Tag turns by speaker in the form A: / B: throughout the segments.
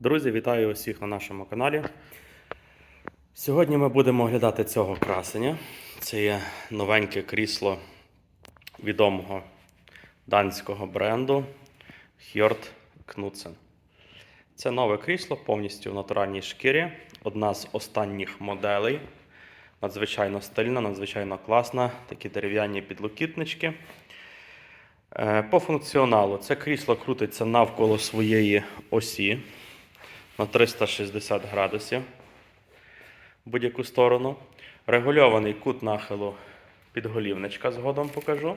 A: Друзі, вітаю усіх на нашому каналі. Сьогодні ми будемо оглядати цього красення. Це є новеньке крісло відомого данського бренду Hjort Knudsen. Це нове крісло повністю в натуральній шкірі. Одна з останніх моделей. Надзвичайно стильна, надзвичайно класна. Такі дерев'яні підлокітнички. Е, По функціоналу це крісло крутиться навколо своєї осі на 360 градусів в будь-яку сторону. Регульований кут нахилу підголівничка, згодом покажу.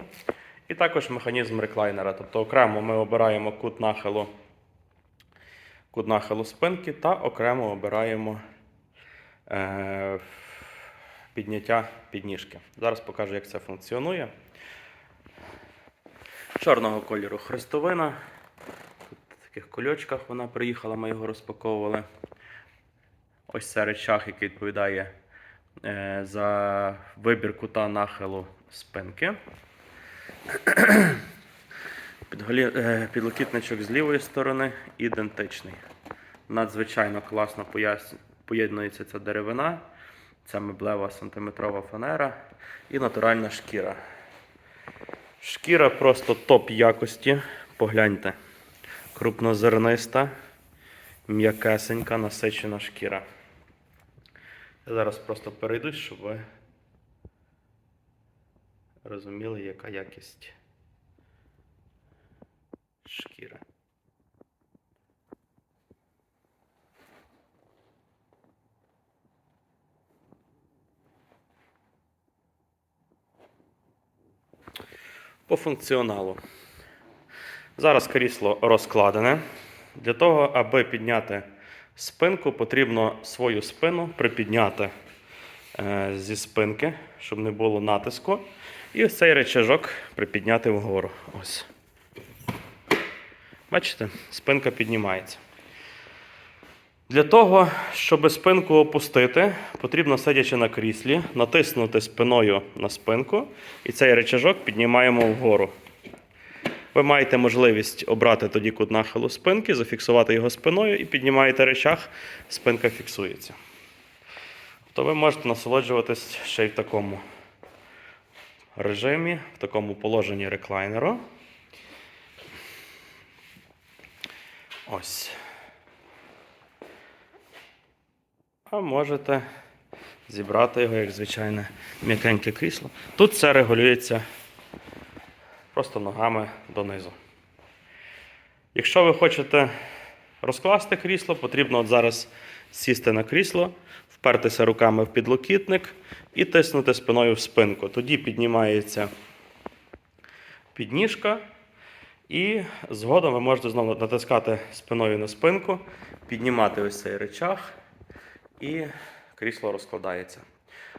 A: І також механізм реклайнера. Тобто окремо ми обираємо кут нахилу, кут нахилу спинки та окремо обираємо е, підняття підніжки. Зараз покажу, як це функціонує. Чорного кольору хрестовина. Таких кольочках вона приїхала, ми його розпаковували. Ось це речах, який відповідає е, за вибір кута нахилу спинки. Підголі... е, Підлокітничок з лівої сторони ідентичний. Надзвичайно класно пояс... поєднується ця деревина, ця меблева сантиметрова фанера і натуральна шкіра. Шкіра просто топ якості. Погляньте. Крупнозерниста, м'якесенька, насичена шкіра. Я зараз просто перейду, щоб ви розуміли, яка якість шкіри. По функціоналу. Зараз крісло розкладене. Для того, аби підняти спинку, потрібно свою спину припідняти е, зі спинки, щоб не було натиску. І ось цей речажок припідняти вгору. Ось. Бачите, спинка піднімається. Для того, щоб спинку опустити, потрібно, сидячи на кріслі, натиснути спиною на спинку, і цей речажок піднімаємо вгору. Ви маєте можливість обрати тоді кут нахилу спинки, зафіксувати його спиною і піднімаєте речах, спинка фіксується. То ви можете насолоджуватись ще й в такому режимі, в такому положенні реклайнеру. Ось. А можете зібрати його як звичайне м'якеньке крісло. Тут все регулюється просто ногами донизу. Якщо ви хочете розкласти крісло, потрібно от зараз сісти на крісло, впертися руками в підлокітник і тиснути спиною в спинку. Тоді піднімається підніжка, і згодом ви можете знову натискати спиною на спинку, піднімати ось цей речах, і крісло розкладається.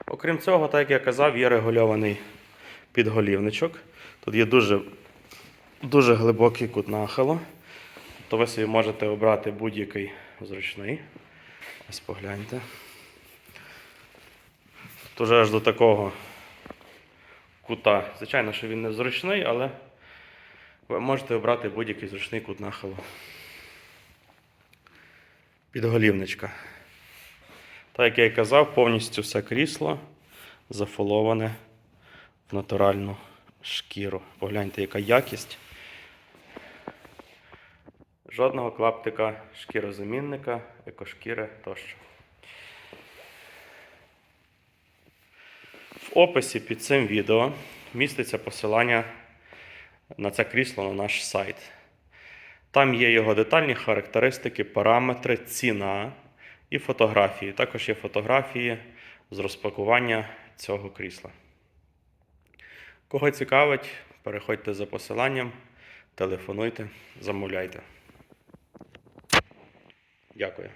A: Окрім цього, так як я казав, є регульований підголівничок. Тут є дуже, дуже глибокий кут нахилу. То ви собі можете обрати будь-який зручний. Ось погляньте. Тут вже аж до такого кута. Звичайно, що він не зручний, але ви можете обрати будь-який зручний кут нахилу. Підголівничка. Так як я і казав, повністю все крісло зафоловане натуральну шкіру. Погляньте, яка якість. Жодного клаптика шкірозамінника, екошкіри тощо. В описі під цим відео міститься посилання на це крісло на наш сайт. Там є його детальні характеристики, параметри, ціна і фотографії. Також є фотографії з розпакування цього крісла. Кого цікавить, переходьте за посиланням, телефонуйте, замовляйте. Дякую.